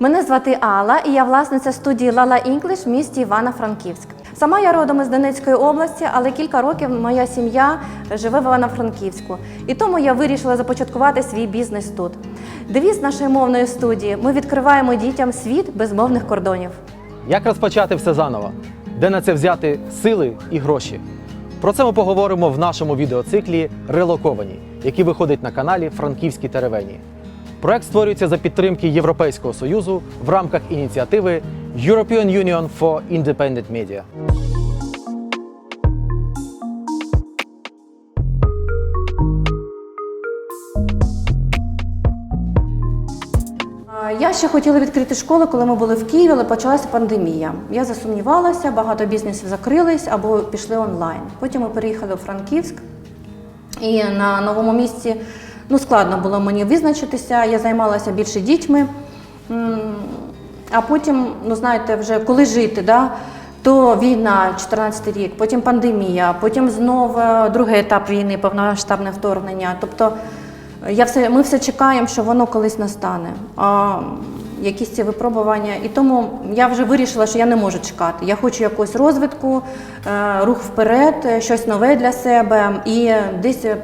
Мене звати Алла, і я власниця студії Лала Інглиш в місті Івано-Франківськ. Сама я родом із Донецької області, але кілька років моя сім'я живе в Івано-Франківську. І тому я вирішила започаткувати свій бізнес тут. Девіз нашої мовної студії ми відкриваємо дітям світ безмовних кордонів. Як розпочати все заново? Де на це взяти сили і гроші? Про це ми поговоримо в нашому відеоциклі Релоковані, який виходить на каналі Франківські Теревені. Проект створюється за підтримки Європейського Союзу в рамках ініціативи European Union for Independent Media. Я ще хотіла відкрити школу, коли ми були в Києві, але почалася пандемія. Я засумнівалася, багато бізнесів закрились або пішли онлайн. Потім ми переїхали у Франківськ, і на новому місці ну, складно було мені визначитися. Я займалася більше дітьми. А потім, ну знаєте, вже коли жити, да? то війна, 14 рік, потім пандемія, потім знову другий етап війни, повномасштабне вторгнення. Тобто я все, ми все чекаємо, що воно колись настане. А якісь ці випробування. І тому я вже вирішила, що я не можу чекати. Я хочу якогось розвитку, е, рух вперед, е, щось нове для себе і десь е,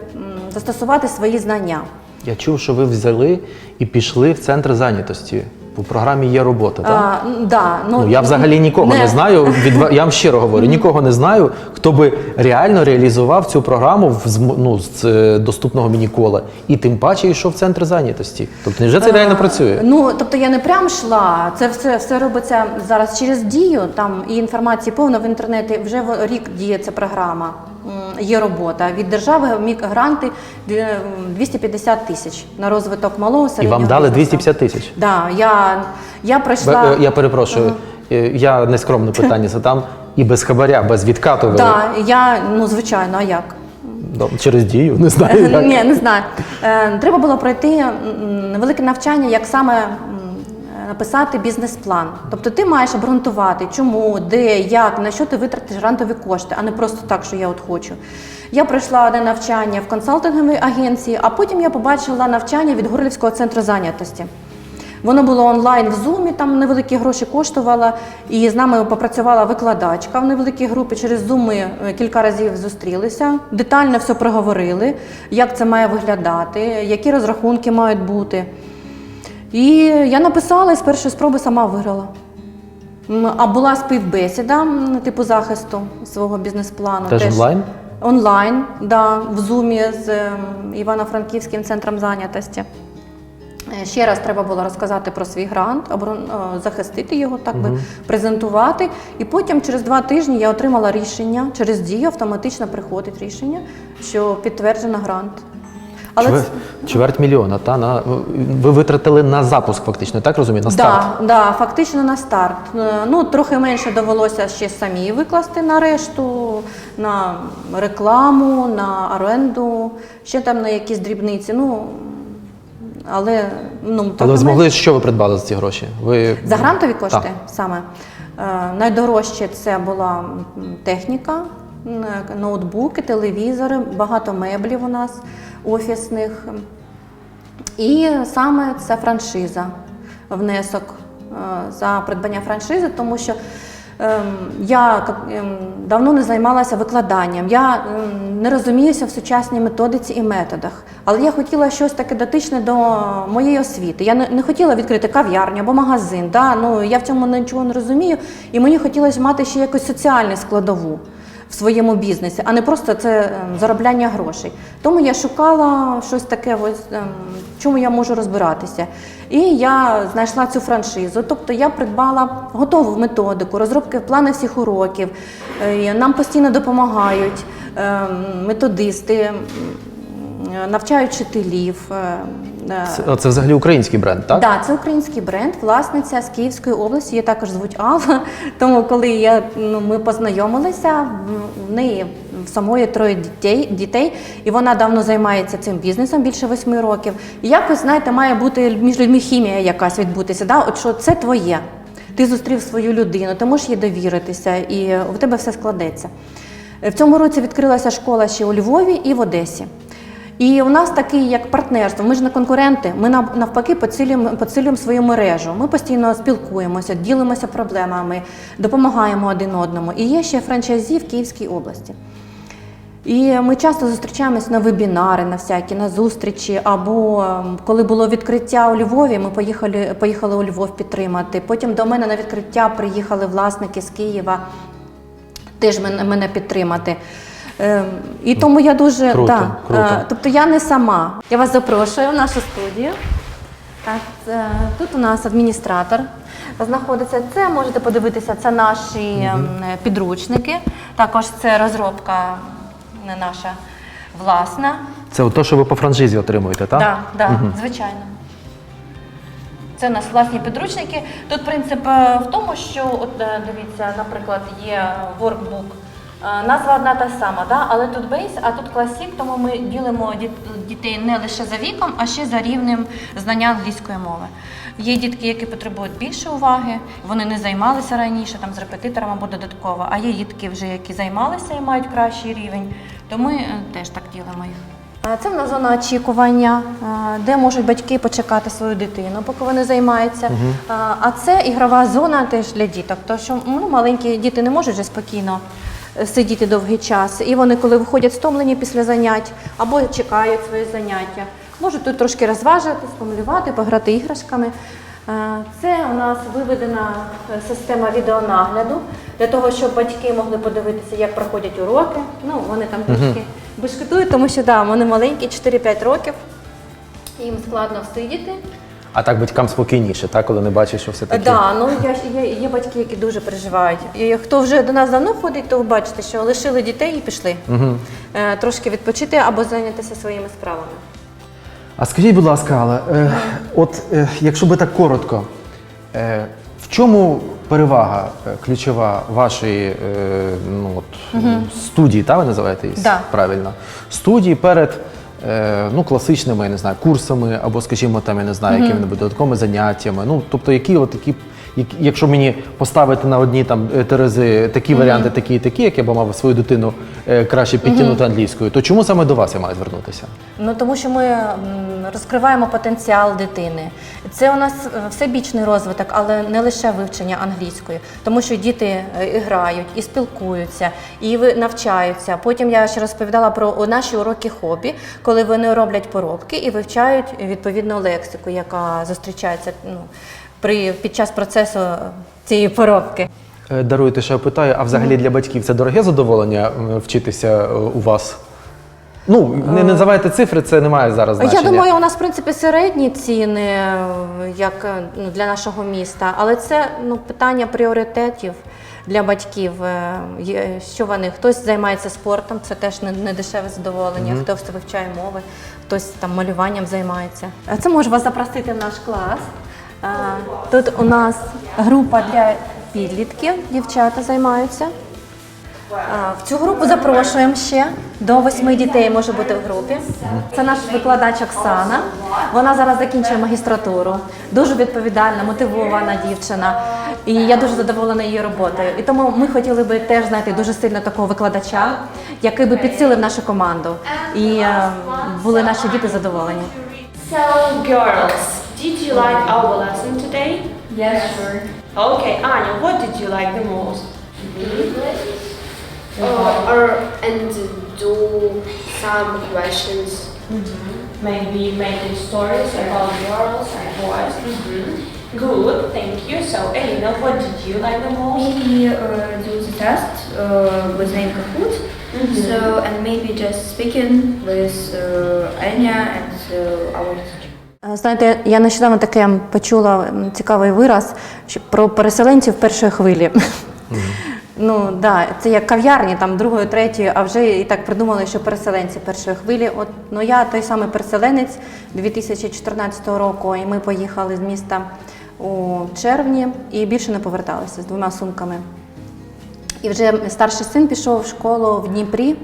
застосувати свої знання. Я чув, що ви взяли і пішли в центр зайнятості. У програмі є робота, так? А, да, ну, Ну, я взагалі нікого не, знаю. Від я вам щиро говорю, нікого не знаю, хто би реально реалізував цю програму в ну, з е, доступного міні-кола і тим паче йшов в центр зайнятості. Тобто, невже це реально працює? Ну, тобто я не прям йшла. Це все, все робиться зараз через дію. Там і інформації повно в інтернеті. Вже рік діє ця програма. М, Є робота від держави гранти 250 тисяч на розвиток малого І вам дали 250 тисяч. Да, я, я пройшла. Е, Я перепрошую, е, я нескромне питання задам. І без хабаря, без відкату ви Да, я, ну звичайно, а як? Ну, через дію, не знаю. Як. Ні, не знаю. Е, Треба було пройти м, невелике навчання, як саме написати бізнес-план. Тобто ти маєш обґрунтувати, чому, де, як, на що ти витратиш грантові кошти, а не просто так, що я от хочу. Я пройшла одне навчання в консалтинговій агенції, а потім я побачила навчання від Горлівського центру зайнятості. Воно було онлайн в Zoom, там невеликі гроші коштувало, і з нами попрацювала викладачка в невеликій групі. Через Zoom ми е, кілька разів зустрілися, детально все проговорили, як це має виглядати, які розрахунки мають бути. І я написала і з першої спроби сама виграла. А була співбесіда типу захисту свого бізнес-плану. Теж онлайн? Онлайн, да, в Зумі з ем, Івано-Франківським центром зайнятості. Е, Ще раз треба було розказати про свій грант, е, захистити його, так би презентувати. І потім через два тижні я отримала рішення. Через дію автоматично приходить рішення, що підтверджено грант. Але Чвер- це- Чверть мільйона, та на ви витратили на запуск, фактично, так розумію? На старт. Да, да, фактично на старт. Е, Ну, трохи менше довелося ще самі викласти на решту, на рекламу, на оренду, ще там на якісь дрібниці. Ну, але ну, Але ви змогли, що ви придбали за ці гроші? Ви за грантові кошти Так. саме. Е, найдорожче це була техніка, ноутбуки, телевізори, багато меблів у нас офісних. І саме це франшиза, внесок е, за придбання франшизи, тому що ем, я ем, давно не займалася викладанням, я ем, не розуміюся в сучасній методиці і методах. Але я хотіла щось таке дотичне до моєї освіти. Я не, хотіла відкрити кав'ярню або магазин. Да? Ну, я в цьому нічого не розумію, і мені хотілося мати ще якусь соціальну складову своєму бізнесі, а не просто це ем, заробляння грошей. Тому я шукала щось таке, ось, ем, чому я можу розбиратися. І я знайшла цю франшизу. Тобто я придбала готову методику, розробки плани всіх уроків. Е, Нам постійно допомагають ем, методисти, навчають вчителів. Е, е, це, це взагалі український бренд, так? так, це український бренд, власниця з Київської області. Її також звуть Алла. Тому, коли я, ну, ми познайомилися, в- в неї в самої троє дітей, дітей, і вона давно займається цим бізнесом більше восьми років. І якось, знаєте, має бути між людьми хімія якась відбутися. Да? От що це твоє. Ти зустрів свою людину, ти можеш їй довіритися, і у тебе все складеться. В цьому році відкрилася школа ще у Львові і в Одесі. І у нас такий як партнерство. Ми ж не конкуренти. Ми нав- навпаки поцілюємо, поцілюємо свою мережу. Ми постійно спілкуємося, ділимося проблемами, допомагаємо один одному. І є ще франчайзі в Київській області. І ми часто зустрічаємось на вебінари, на всякі, на зустрічі. Або ем, коли було відкриття у Львові, ми поїхали, поїхали у Львов підтримати. Потім до мене на відкриття приїхали власники з Києва теж мене підтримати. Ем, І тому я дуже Круто, да, круто. е, тобто я не сама. Я вас запрошую в нашу студію. Так, тут у нас адміністратор знаходиться. Це можете подивитися, це наші ем, підручники. Також це розробка не наша власна. Це те, що ви по франшизі отримуєте, так? Так, да, да, звичайно. Це у нас власні підручники. Тут принцип е, в тому, що от е, дивіться, наприклад, є воркбук. Е, Назва одна та сама, да? але тут бейс, а тут класік, тому ми ділимо діт- дітей не лише за віком, а ще за рівнем знання англійської мови. Є дітки, які потребують більше уваги, вони не займалися раніше там з репетитором або додатково, а є дітки вже, які займалися і мають кращий рівень, то ми е, теж так ділимо їх. Це в нас зона очікування, де можуть батьки почекати свою дитину, поки вони займаються. А, А це ігрова зона теж для діток, тому що ну, маленькі діти не можуть вже спокійно е, сидіти довгий час. І вони, коли виходять стомлені після занять або чекають свої заняття, можуть тут трошки розважитись, помалювати, пограти іграшками. Це у нас виведена е, система відеонагляду для того, щоб батьки могли подивитися, як проходять уроки. Ну, вони там трішки бешкетують, тому що да, вони маленькі, 4-5 років. Їм складно всидіти. А так батькам спокійніше, так, коли не бачиш, що все таке. Да, ну я є, є батьки, які дуже переживають. І хто вже до нас давно ходить, то ви бачите, що лишили дітей і пішли. Угу. Е, трошки відпочити або зайнятися своїми справами. А скажіть, будь ласка, але е, от е, якщо би так коротко, е, в чому перевага е, ключова вашої е, ну, от, студії, та ви називаєте її Да. правильно? Студії перед ну, класичними, я не знаю, курсами або, скажімо, там, я не знаю, якими-небудь додатковими заняттями. Ну, тобто, які от такі. Якщо мені поставити на одні там е, терези такі варіанти, такі і такі, як я б мав свою дитину е, краще підтягнути англійською, то чому саме до вас я маю звернутися? Ну тому що ми м, розкриваємо потенціал дитини. Це у нас е, всебічний розвиток, але не лише вивчення англійської, тому що діти е, і грають, і спілкуються, і ви- навчаються. Потім я ще розповідала про наші уроки хобі, коли вони роблять поробки і вивчають відповідну лексику, яка зустрічається ну, при під час процесу цієї поробки. Е, Даруйте, що я питаю, а взагалі для батьків це дороге задоволення вчитися е, у вас? Ну, не називайте цифри, це не має зараз значення. Я думаю, у нас в принципі середні ціни е, як е, ну, для нашого міста, але це ну, питання пріоритетів для батьків. Е, Що вони хтось займається спортом, це теж не, не дешеве задоволення, хтось вивчає мови, хтось там малюванням займається. А Це можу вас запросити в наш клас. Тут у нас група для підлітків, дівчата займаються. В цю групу запрошуємо ще до восьми дітей може бути в групі. Це наш викладач Оксана. Вона зараз закінчує магістратуру. Дуже відповідальна, мотивована дівчина. І я дуже задоволена її роботою. І тому ми хотіли би теж знайти дуже сильно такого викладача, який би підсилив нашу команду. І е, були наші діти задоволені. So, girls, did you like our lesson today? Yes, sure. Okay, Anya, what did you like the most? Uh, or and do some questions. Maybe making stories about girls and boys. Good, thank you. So, Elena, what did you like the most? Maybe uh, do the test uh, with name Kahoot. So and maybe just speaking with uh, Anya and uh, our teacher. Е, Знаєте, я нещодавно таке почула цікавий вираз про переселенців першої хвилі. Ну да, це як кав'ярні, там другої, третьої, а вже і так придумали, що переселенці першої хвилі. От ну я той самий переселенець 2014 року, і ми поїхали з міста у червні і більше не поверталися з двома сумками. І вже старший син пішов в школу в Дніпрі.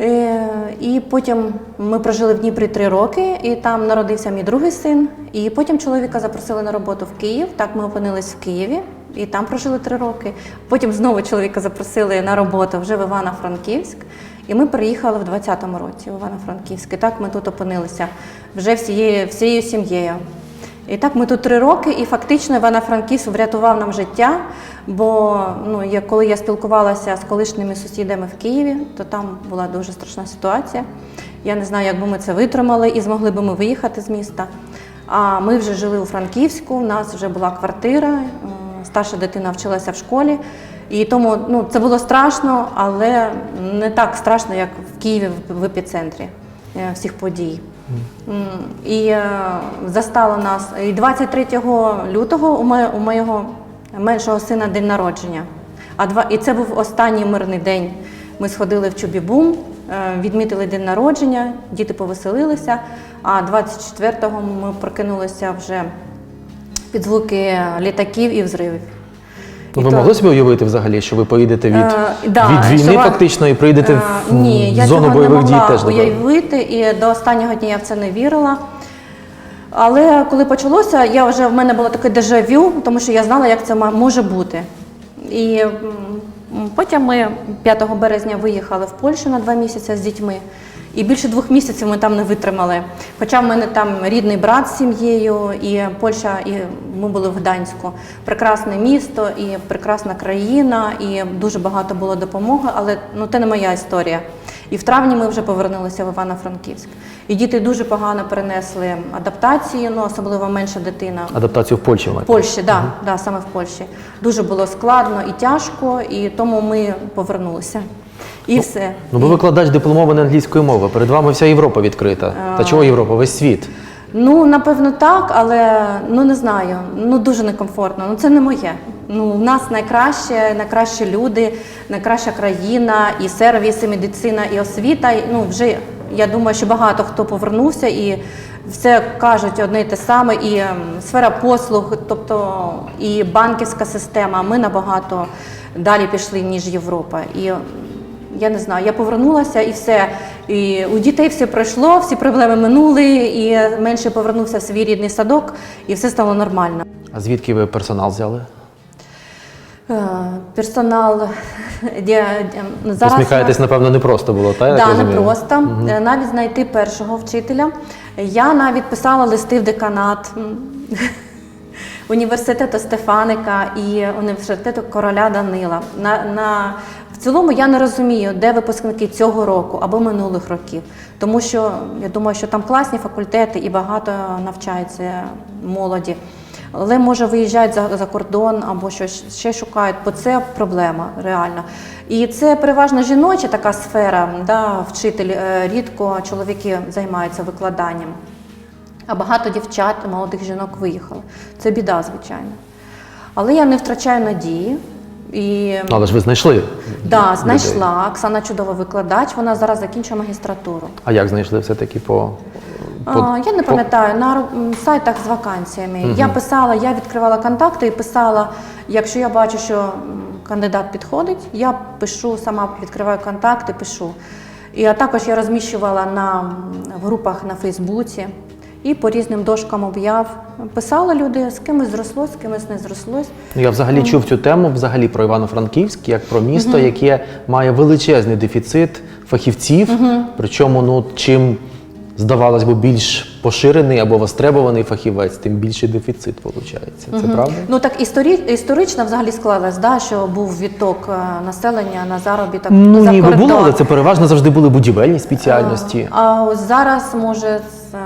Е, І потім ми прожили в Дніпрі три роки, і там народився мій другий син. І потім чоловіка запросили на роботу в Київ. Так ми опинились в Києві і там прожили три роки. Потім знову чоловіка запросили на роботу вже в Івано-Франківськ. І ми приїхали в 20-му році в Івано-Франківськ. І так ми тут опинилися вже всією, всією сім'єю. І так ми тут три роки, і фактично Івано-Франківськ врятував нам життя. Бо ну, я, коли я спілкувалася з колишніми сусідами в Києві, то там була дуже страшна ситуація. Я не знаю, як би ми це витримали і змогли би ми виїхати з міста. А ми вже жили у Франківську, у нас вже була квартира, старша дитина вчилася в школі. І тому ну, це було страшно, але не так страшно, як в Києві в- в епіцентрі е, всіх подій. І е, застало нас. І 23 лютого у моєго меншого сина день народження. А два, і це був останній мирний день. Ми сходили в Чубі-Бум, е, відмітили день народження, діти повеселилися. А 24-го ми прокинулися вже під звуки літаків і взривів. І ви то- могли собі уявити взагалі, що ви поїдете від, Е, да, від війни що фактично і приїдете Е, в Ні, я зону бойових не дій могла теж уявити, і до останнього дня я в це не вірила. Але коли почалося, я вже в мене було таке дежавю, тому що я знала, як це може бути. І потім ми 5 березня виїхали в Польщу на два місяці з дітьми. І більше двох місяців ми там не витримали. Хоча в мене там рідний брат з сім'єю, і Польща, і ми були в Гданську. Прекрасне місто і прекрасна країна, і дуже багато було допомоги, але ну це не моя історія. І в травні ми вже повернулися в Івано-Франківськ. І діти дуже погано перенесли адаптацію, ну особливо менша дитина. Адаптацію в Польщі В? Польщі, да, да, саме в Польщі. Дуже було складно і тяжко, і тому ми повернулися. І все. Ну, ви викладач дипломованої англійської мови. Перед вами вся Європа відкрита. Та чого Європа? Весь світ. Ну, напевно, так, але ну не знаю. Ну дуже некомфортно. Ну це не моє. Ну, в нас найкраще, найкращі люди, найкраща країна, і сервіс, і медицина, і освіта. І, Ну вже я думаю, що багато хто повернувся і все кажуть одне й те саме. І ем, сфера послуг, тобто і банківська система. Ми набагато далі пішли ніж Європа. І я не знаю, я повернулася і все. І у дітей все пройшло, всі проблеми минули, і менше повернувся в свій рідний садок, і все стало нормально. А звідки ви персонал взяли? Е, Персонал зараз Посміхаєтесь, напевно, не просто було, та я да, так не просто Е, навіть знайти першого вчителя. Я навіть писала листи в деканат університету Стефаника і університету короля Данила. На, на, цілому я не розумію, де випускники цього року або минулих років, тому що я думаю, що там класні факультети і багато навчається молоді. Але може виїжджають за, за кордон або щось ще шукають, бо це проблема реально. І це переважно жіноча така сфера, да, вчитель е, рідко чоловіки займаються викладанням. А багато дівчат, молодих жінок виїхали. Це біда, звичайно. Але я не втрачаю надії. І Але ж ви знайшли. да, людей. знайшла Оксана чудова викладач. Вона зараз закінчує магістратуру. А як знайшли все-таки по. по- А, я не пам'ятаю на сайтах з вакансіями. Я писала, я відкривала контакти і писала, якщо я бачу, що кандидат підходить, я пишу, сама відкриваю контакти, пишу. І а також я розміщувала на в групах на Фейсбуці і по різним дошкам об'яв. Писали люди, з кимось зрослось, з кимось не зрослось. Ну, я взагалі чув цю тему взагалі про Івано-Франківськ, як про місто, яке має величезний дефіцит фахівців. Причому, ну чим здавалось би, більш поширений або востребований фахівець, тим більший дефіцит виходить. Це правда? Ну так історі, історично взагалі склалось, да, що був відток е, населення на заробіток Ну за ніби було, але це переважно завжди були будівельні спеціальності. А ось зараз, може, з, ем,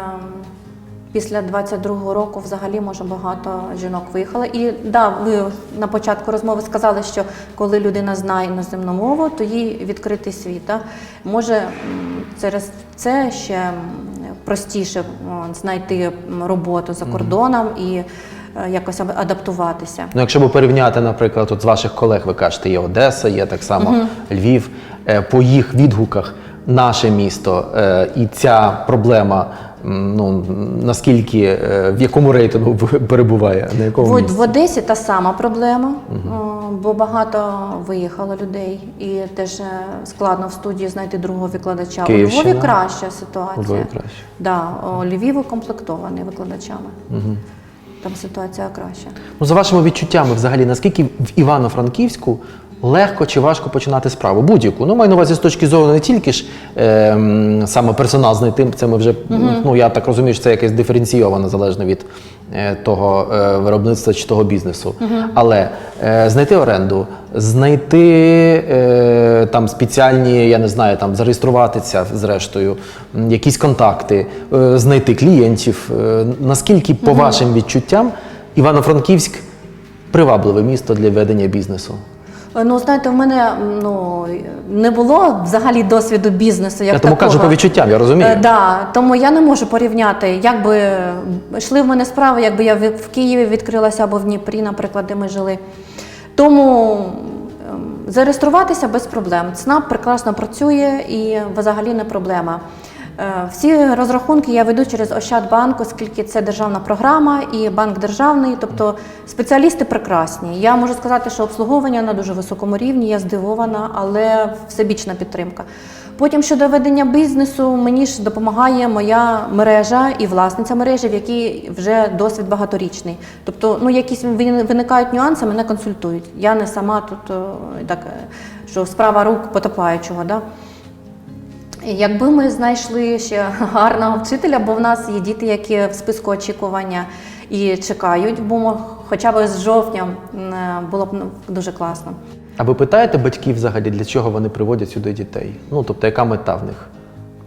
після 22-го року взагалі може багато жінок виїхало. І да, ви на початку розмови сказали, що коли людина знає іноземну мову, то їй відкритий світ. Да? Може через це ще простіше знайти роботу за кордоном і е, якось адаптуватися. Ну, якщо б порівняти, наприклад, от з ваших колег, ви кажете, є Одеса, є так само Львів, е, по їх відгуках наше місто е, і ця проблема, ну наскільки е, в якому рейтингу перебуває, на якому В, місці? в Одесі та сама проблема, о, бо багато виїхало людей, і теж е, складно в студії знайти другого викладача. У Львові краща ситуація. Львові краще. Да, Львів укомплектований викладачами. Там ситуація краща. Ну, за вашими відчуттями, взагалі, наскільки в Івано-Франківську Легко чи важко починати справу? Будь-яку. Ну, маю на увазі з точки зору не тільки ж е, саме персонал знайти, це ми вже, ну я так розумію, що це якесь диференційовано залежно від е, того е, виробництва чи того бізнесу. Але е, знайти оренду, знайти е, там спеціальні, я не знаю, там зареєструватися зрештою, м, якісь контакти, е, знайти клієнтів. Е, наскільки, по вашим відчуттям, Івано-Франківськ привабливе місто для ведення бізнесу? Ну, знаєте, в мене ну, не було взагалі досвіду бізнесу. Як Я тому такого. кажу по відчуттям, я розумію. Е, да, тому я не можу порівняти, як би йшли в мене справи, якби я в в Києві відкрилася або в Дніпрі, наприклад, де ми жили. Тому ем, зареєструватися без проблем. ЦНАП прекрасно працює і взагалі не проблема. Е, Всі розрахунки я веду через Ощадбанк, оскільки це державна програма і банк державний, тобто спеціалісти прекрасні. Я можу сказати, що обслуговування на дуже високому рівні, я здивована, але всебічна підтримка. Потім щодо ведення бізнесу, мені ж допомагає моя мережа і власниця мережі, в якій вже досвід багаторічний. Тобто, ну якісь вин- виникають нюанси, мене консультують. Я не сама тут так, е, що справа рук потопаючого. Да? Якби ми знайшли ще гарного вчителя, бо в нас є діти, які в списку очікування і чекають, бо хоча б з жовтня було б ну, дуже класно. А ви питаєте батьків взагалі, для чого вони приводять сюди дітей? Ну, тобто, яка мета в них?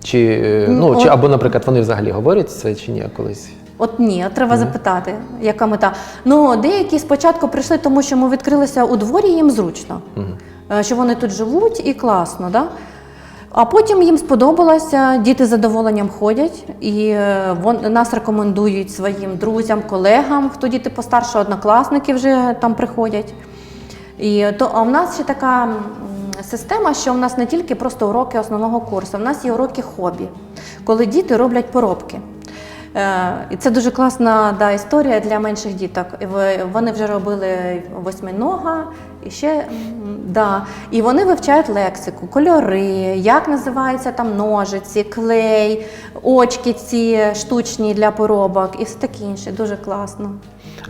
Чи, е, ну, чи або, наприклад, вони взагалі говорять це чи ні колись? От ні, треба запитати, яка мета. Ну, деякі спочатку прийшли, тому що ми відкрилися у дворі, їм зручно, Е, що вони тут живуть і класно. Да? А потім їм сподобалося, діти з задоволенням ходять, і е, вон, нас рекомендують своїм друзям, колегам, хто діти постарше, однокласники вже там приходять. І то, а в нас ще така система, що в нас не тільки просто уроки основного курсу, в нас є уроки хобі, коли діти роблять поробки. Е, І це дуже класна да, історія для менших діток. Вони вже робили восьминога і ще да. І вони вивчають лексику, кольори, як називаються там ножиці, клей, очки ці штучні для поробок і все таке інше. Дуже класно.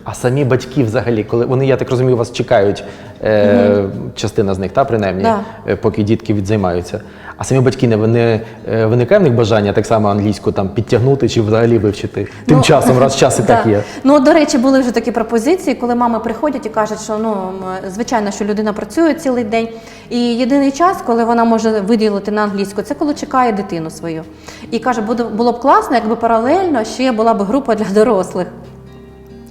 А самі батьки взагалі, коли вони, я так розумію, вас чекають, е, частина з них, та, принаймні, Да. е, поки дітки відзаймаються. А самі батьки не, не е, виникає в них бажання так само англійську там підтягнути чи взагалі вивчити? Тим Ну, часом, раз час і так є. Ну, до речі, були вже такі пропозиції, коли мами приходять і кажуть, що ну звичайно, що людина працює цілий день. І єдиний час, коли вона може виділити на англійську, це коли чекає дитину свою. І каже, було б класно, якби паралельно ще була б група для дорослих.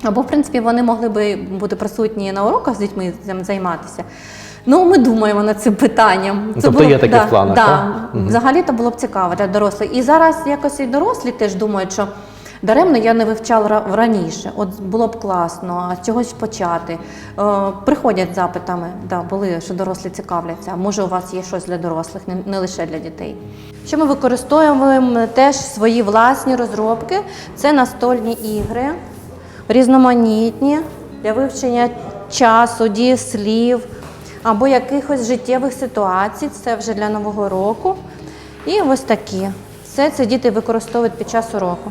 Або, в принципі, вони могли би бути присутні на уроках з дітьми цим займатися. Ну, ми думаємо над цим питанням. Ну, тобто є таке да, в планах, Да, так? Взагалі то було б цікаво для дорослих. І зараз якось і дорослі теж думають, що даремно я не вивчала раніше. От було б класно, а з чогось почати. Е, приходять з запитами, да, були, що дорослі цікавляться. Може, у вас є щось для дорослих, не, не лише для дітей. Що ми використовуємо теж свої власні розробки. Це настольні ігри, різноманітні для вивчення часу, дієслів або якихось життєвих ситуацій. Це вже для нового року. І ось такі. Все це діти використовують під час уроку.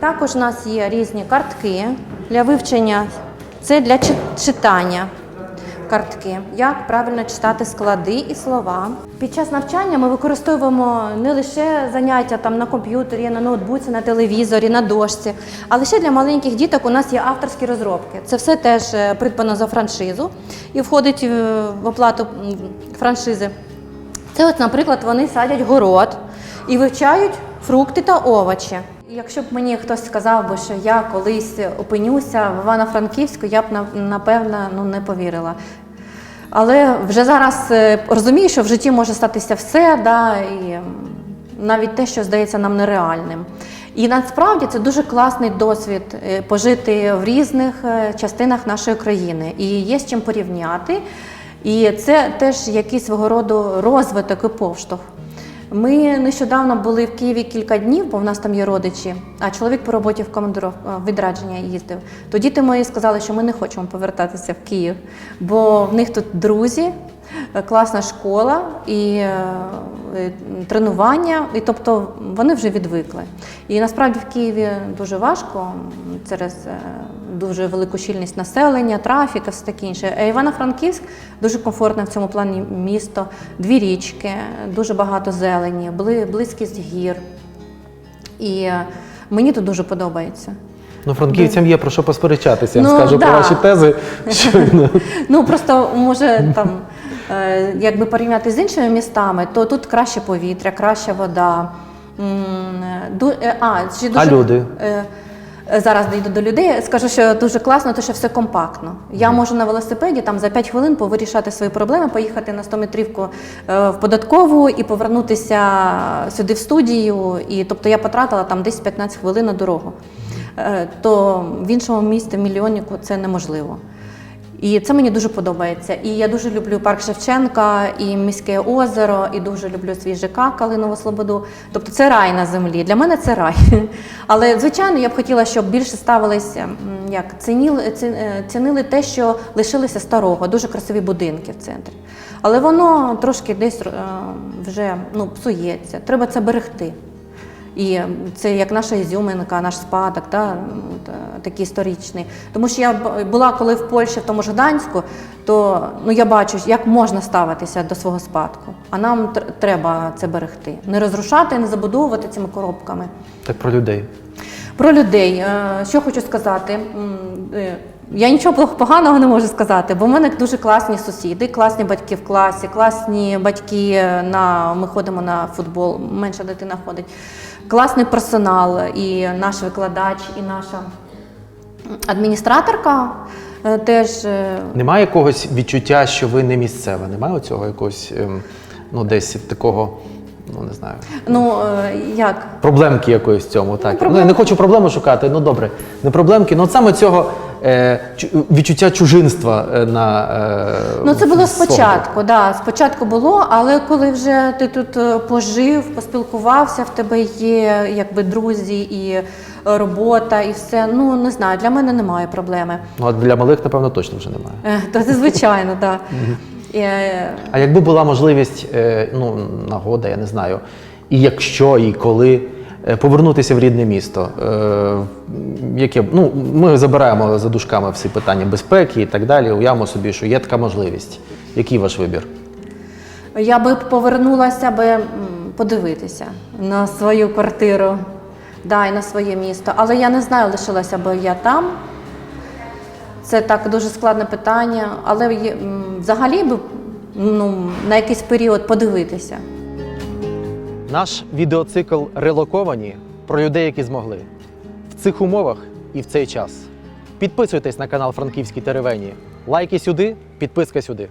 Також у нас є різні картки для вивчення. Це для читання картки, як правильно читати склади і слова. Під час навчання ми використовуємо не лише заняття там на комп'ютері, на ноутбуці, на телевізорі, на дошці, а лише для маленьких діток у нас є авторські розробки. Це все теж е, придбано за франшизу і входить е, в оплату франшизи. Це, от, наприклад, вони садять город і вивчають фрукти та овочі. Якщо б мені хтось сказав би, що я колись опинюся в Івано-Франківську, я б напевно ну, не повірила. Але вже зараз е, розумію, що в житті може статися все, да, і навіть те, що здається нам нереальним. І насправді це дуже класний досвід е, пожити в різних е, частинах нашої країни. І є з чим порівняти. І це теж якийсь свого роду розвиток і повштовх. Ми нещодавно були в Києві кілька днів, бо в нас там є родичі, а чоловік по роботі в командиров в відрядження їздив. То діти мої сказали, що ми не хочемо повертатися в Київ, бо в них тут друзі, е, класна школа і е, е, тренування, і тобто вони вже відвикли. І насправді в Києві дуже важко через е, дуже велику щільність населення, трафік і все таке інше. Івано-Франківськ дуже комфортне в цьому плані місто, дві річки, дуже багато зелені, близькість гір. І е, мені тут дуже подобається. Ну, франківцям є про що посперечатися. Я Ну, скажу да. про ваші тези. Ну просто може там, е, якби порівняти з іншими містами, то тут краще повітря, краща вода. Е, А, ще дуже, А люди? Е, Зараз дійду до людей. Скажу, що дуже класно, то що все компактно. Я можу на велосипеді там за 5 хвилин повирішати свої проблеми, поїхати на 100 метрівку е, в податкову і повернутися сюди в студію. І тобто я потратила там десь 15 хвилин на дорогу. Е, То в іншому місті мільйоннику це неможливо. І це мені дуже подобається. І я дуже люблю парк Шевченка, і міське озеро, і дуже люблю свій ЖК Калинову Слободу. Тобто це рай на землі. Для мене це рай. Але звичайно, я б хотіла, щоб більше ставилися, як цінили, е, цінили те, що лишилося старого, дуже красиві будинки в центрі. Але воно трошки десь е, вже ну, псується. Треба це берегти. І це як наша ізюминка, наш спадок, да, от, е, такий історичний. Тому що я була коли в Польщі, в тому ж Гданську, то ну, я бачу, як можна ставитися до свого спадку. А нам тр- треба це берегти. Не розрушати, не забудовувати цими коробками. Так про людей. Про людей, е, що хочу сказати. Е, Я нічого поганого не можу сказати, бо в мене дуже класні сусіди, класні батьки в класі, класні батьки на ми ходимо на футбол, менша дитина ходить. Класний персонал, і наш викладач, і наша адміністраторка е, теж е, Немає якогось відчуття, що ви не місцева? Немає оцього якогось, ем, ну, десь такого, ну не знаю. ну е, як Проблемки якоїсь в цьому, так. Ну, проблем- я не хочу проблему шукати, ну добре. Не проблемки, ну от саме цього відчуття чужинства е, на. Е, Ну, це було спочатку, да, спочатку було, але коли вже ти тут е, пожив, поспілкувався, в тебе є якби друзі і е, робота, і все. Ну не знаю, для мене немає проблеми. Ну, а для малих, напевно, точно вже немає. Е, То це звичайно, так. А якби була можливість, е, ну, нагода, я не знаю, і якщо, і коли е, повернутися в рідне місто, е, яке, ну, ми забираємо за дужками всі питання безпеки і так далі, уявимо собі, що є така можливість. Який ваш вибір? Я би повернулася би подивитися на свою квартиру, да, і на своє місто. Але я не знаю, лишилася би я там. Це так дуже складне питання, але взагалі би ну, на якийсь період подивитися. Наш відеоцикл Релоковані про людей, які змогли в цих умовах і в цей час. Підписуйтесь на канал Франківські Теревені. Лайки сюди, підписка сюди.